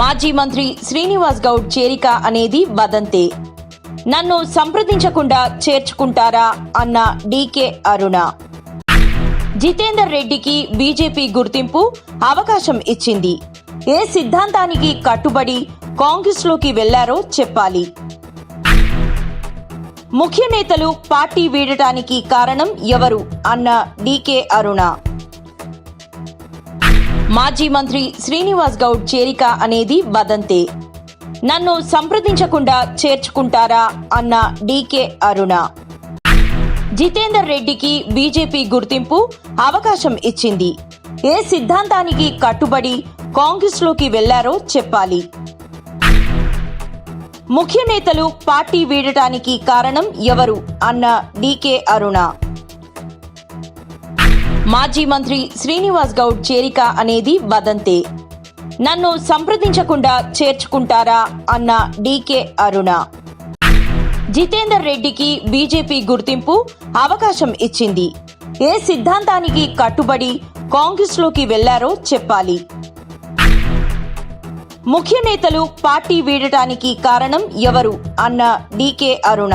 మాజీ మంత్రి శ్రీనివాస్ గౌడ్ చేరిక అనేది వదంతే. నన్ను సంప్రదించకుండా చేర్చుకుంటారా అన్న డీకే అరుణ. జితేందర్ రెడ్డికి బీజేపీ గుర్తింపు అవకాశం ఇచ్చింది. ఏ సిద్ధాంతానికి కట్టుబడి కాంగ్రెస్లోకి వెళ్ళారో చెప్పాలి. ముఖ్య నేతలు పార్టీ వీడటానికి కారణం ఎవరు అన్న డీకే అరుణ. మాజీ మంత్రి శ్రీనివాస్ గౌడ్ చేరిక అనేది వదంతే. నన్ను సంప్రదించకుండా చేర్చుకుంటారా అన్న డీకే అరుణ. జితేందర్ రెడ్డికి బీజేపీ గుర్తింపు అవకాశం ఇచ్చింది. ఏ సిద్ధాంతానికి కట్టుబడి కాంగ్రెస్లోకి వెళ్ళారో చెప్పాలి. ముఖ్య నేతలు పార్టీ వీడటానికి కారణం ఎవరు అన్న డీకే అరుణ. మాజీ మంత్రి శ్రీనివాస్ గౌడ్ చేరిక అనేది వదంతే. నన్ను సంప్రదించకుండా చేర్చుకుంటారా అన్న డీకే అరుణ. జితేందర్ రెడ్డికి బీజేపీ గుర్తింపు అవకాశం ఇచ్చింది. ఏ సిద్ధాంతానికి కట్టుబడి కాంగ్రెస్లోకి వెళ్ళారో చెప్పాలి. ముఖ్య నేతలు పార్టీ వీడటానికి కారణం ఎవరు అన్న డీకే అరుణ.